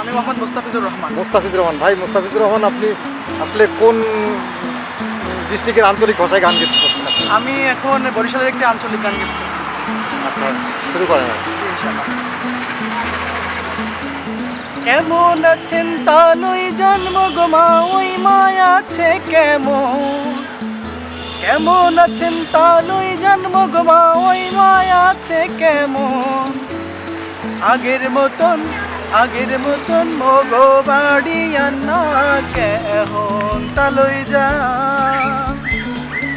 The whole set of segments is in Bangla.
আমি মোহাম্মদ মুস্তাফিজুর রহমান। মুস্তাফিজুর রহমান ভাই মুস্তাফিজুর রহমান আপনি আসলে কোন ডিস্ট্রিক্টের আঞ্চলিক ভাষায় গান গেতে আপনি? আমি এখন বরিশালের একটি আঞ্চলিক গান গেতে চাইছি আচ্ছা শুরু করেন। কেমন আছেন তা জন্ম গোমা ওই মায়া আছে কেমন? কেমন আছেন তা জন্ম গোমা ওই মায়া আছে কেমন? আগের মতন আগের মতন মগো বাড়ি আন্না কেহন তালই যা।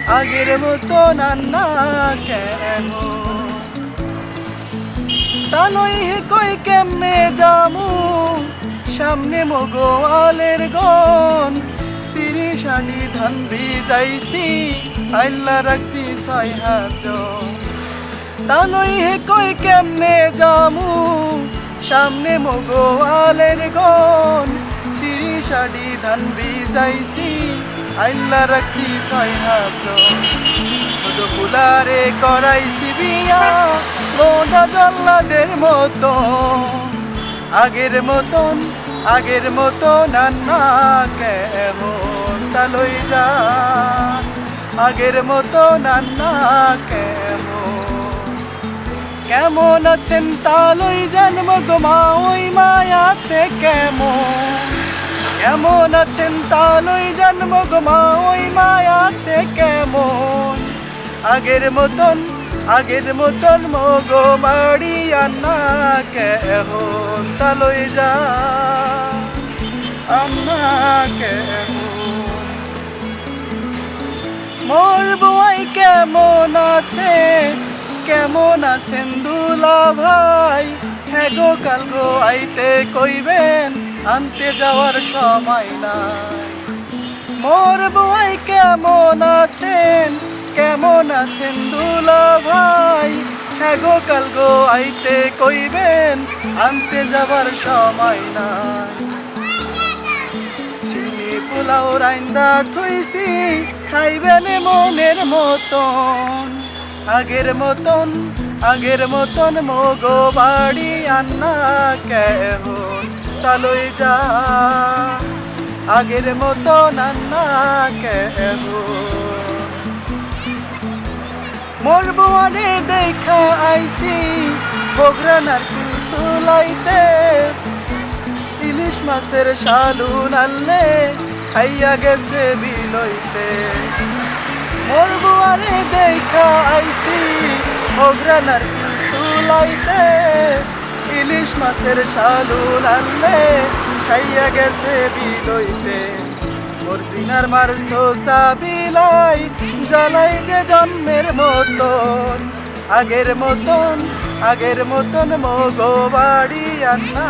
আগের মতন আন্না কেমন তালই কই কেমনে যামু? সামনে মগোয়ালের গন তিরিশ আনি ধান ভিজাইছি আল্লাহ রাখছি ছয় হাত তালই কই কেমনে যামু? সামনে মগোয়ালের গন তিরিশ আনি ধান ভিজাইছি আল্লাহ রাখছি ছয় হাত ছোট ফুলারে করাইছি বিয়া মোদা জল্লাদের মতো আগের মতন আগের মতন আন্না কেমন তালই যা। আগের মতন আন্না কেমন কেমন আছেন? তালই জন্ম গোমা ওই মায়া আছে কেমন? কেমন আছেন? তালই জন্ম গোমা ওই মায়া আছে কেমন? আগের মতন আগের মতন মগো বাড়ি আন্না কেহন তালই যা আন্না কেহন মোর বই কেমন আছে? কেমন আছেন দুলা ভাই? হ্যাঁ গো, কাল গো আইতে কইবেন, আনতে যাওয়ার সময় নাই। মোর বই কেমন আছেন? কেমন আছেন দুলা ভাই? হ্যাঁ গো, কাল গো আইতে কইবেন, আনতে যাওয়ার সময় নাই। চিনি পোলাও রাইন্দা থইছি, খাইবেন মনের মতন। আগের মতন আগের মতন মগো বাড়ি আন্না কেহন তালই যা, আগের মতন আন্না কেহন মোর বুয়ারে দেখা আইসি বগরা নারকেল সুলাইতে ইলিশ মাছের শালু নাললে খাইয়া গেছে বিলইতে। মোর বুয়ারে দেখা আইছি বগরা নারকেল সুলাইতে ইলিশ মাছের শালু নাললে খাইয়া গেছে বিলইতে। মোর জিনার মার সোসা বিলাই জ্বালাই যে জন্মের মতন। আগের মতন আগের মতন মগো বাড়ি আন্না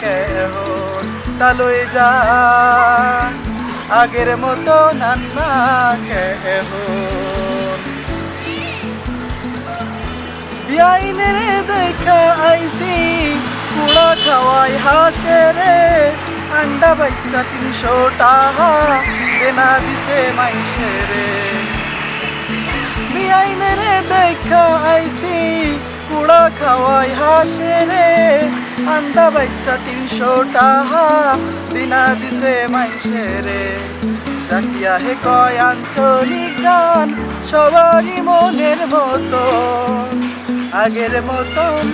কেহন তালই যা আগের মতন আন্না কেহন বিআইনের দেখা আইছি কুড়া খাওয়াই হাসে রে। আন্ডা বাচ্চা তিনশো টাকা দেনা দিছে মাইসে রে। বিআইনের দেখা আইছি কুড়া খাওয়াই হাসে রে। আন্ডা বাচ্চা তিনশো টাকা দিনা দিছে মাইসে রে। জাকিয়া হে কয় আঞ্চলিক গান, সবারই মনের মতন আগের মতন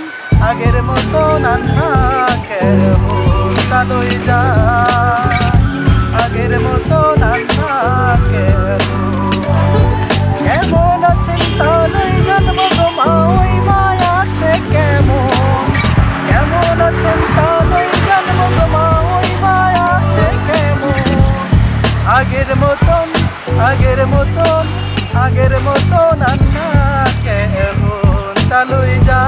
আগের মতন আন্না কেমন তালই যা। আগের মতন আন্না কেমন কেমন আছেন তালই জন্ম তোমা ওই মায়া আছে কেমন? কেমন আছেন তালই জন্ম তোমা ওই মায়া আছে কেমন? আগের মতন আগের মতন আগের মতন আন্না কেমন তালুই যা।